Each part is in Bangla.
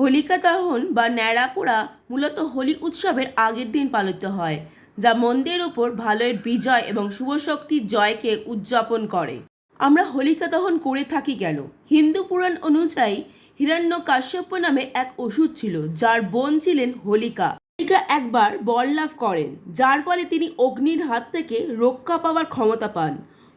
হোলিকা দহন বা ন্যাড়া পোড়া মূলত হোলি উৎসবের আগের দিন পালিত হয়, যা মন্দের উপর ভালোর বিজয় এবং শুভ শক্তির জয়কে উদযাপন করে। আমরা হোলিকা দহন করে থাকি কেন? হিন্দু পুরাণ অনুযায়ী হিরণ্য কাশ্যপ নামে এক অসুর ছিল, যার বোন ছিলেন হোলিকা। হোলিকা একবার বর লাভ করেন, যার ফলে তিনি অগ্নির হাত থেকে রক্ষা পাওয়ার ক্ষমতা পান।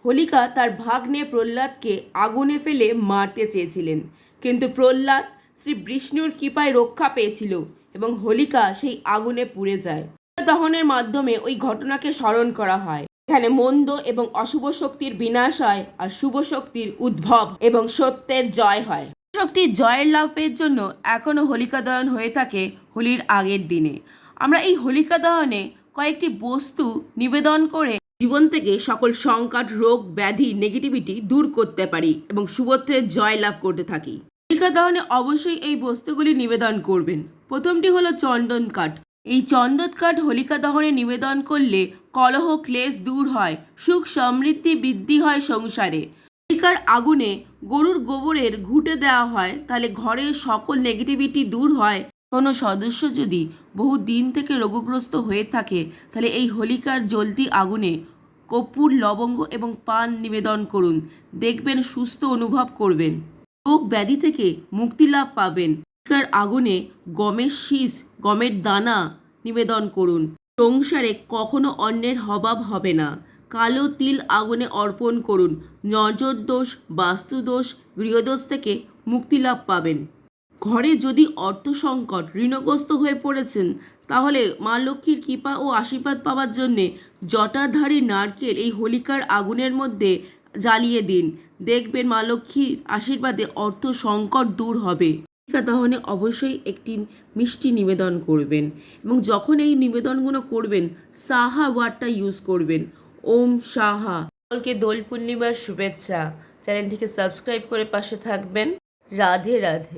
হোলিকা তার ভাগ্নে প্রহ্লাদকে আগুনে ফেলে মারতে চেয়েছিলেন, কিন্তু প্রহ্লাদ শ্রী বিষ্ণুর কৃপায় রক্ষা পেয়েছিল এবং হোলিকা সেই আগুনে পুড়ে যায়। দহনের মাধ্যমে ওই ঘটনাকে স্মরণ করা হয়। এখানে মন্দ এবং অশুভ শক্তির বিনাশ হয় আর শুভ শক্তির উদ্ভব এবং সত্যের জয় হয়। শক্তির জয়ের লাভের জন্য এখনও হোলিকা দহন হয়ে থাকে হোলির আগের দিনে। আমরা এই হোলিকা দহনে কয়েকটি বস্তু নিবেদন করে জীবন থেকে সকল সংকট, রোগ, ব্যাধি নেগেটিভিটি দূর করতে পারি এবং শুভত্রের জয় লাভ করতে থাকি। হোলিকা দহনে অবশ্যই এই বস্তুগুলি নিবেদন করবেন। প্রথমটি হলো চন্দন কাঠ। এই চন্দন কাঠ হোলিকা দহনে নিবেদন করলে কলহ, ক্লেশ দূর হয়, সুখ, সমৃদ্ধি বৃদ্ধি হয় সংসারে। হোলিকার আগুনে গরুর গোবরের ঘুঁটে দেওয়া হয়, তাহলে ঘরের সকল নেগেটিভিটি দূর হয়। কোনো সদস্য যদি বহু দিন থেকে রোগগ্রস্ত হয়ে থাকে, তাহলে এই হোলিকার জ্বলতি আগুনে কর্পূর, লবঙ্গ এবং পান নিবেদন করুন। দেখবেন সুস্থ অনুভব করবেন। রোগ ব্যাধি থেকে মুক্তি লাভ পাবেন। হোলিকার আগুনে গমের শীষ, গমের দানা নিবেদন করুন। সংসারে কখনো অন্যের অভাব হবে না। কালো তিল আগুনে অর্পণ করুন। নজর দোষ বাস্তুদোষ গৃহদোষ থেকে মুক্তি লাভ পাবেন। ঘরে যদি অর্থ সংকট, ঋণগ্রস্ত হয়ে পড়েছেন, তাহলে মা লক্ষ্মীর কৃপা ও আশীর্বাদ পাওয়ার জন্যে জটাধারী নারকেল এই হোলিকার আগুনের মধ্যে জ্বালিয়ে দিন। দেখবেন মা লক্ষ্মীর আশীর্বাদে অর্থ সংকট দূর হবে। দহনে অবশ্যই একটি মিষ্টি নিবেদন করবেন এবং যখন এই নিবেদনগুলো করবেন, সাহা ওয়ার্ডটা ইউজ করবেন। ওম সাহা। সকলকে দোল পূর্ণিমার শুভেচ্ছা। চ্যানেলটিকে সাবস্ক্রাইব করে পাশে থাকবেন। রাধে রাধে।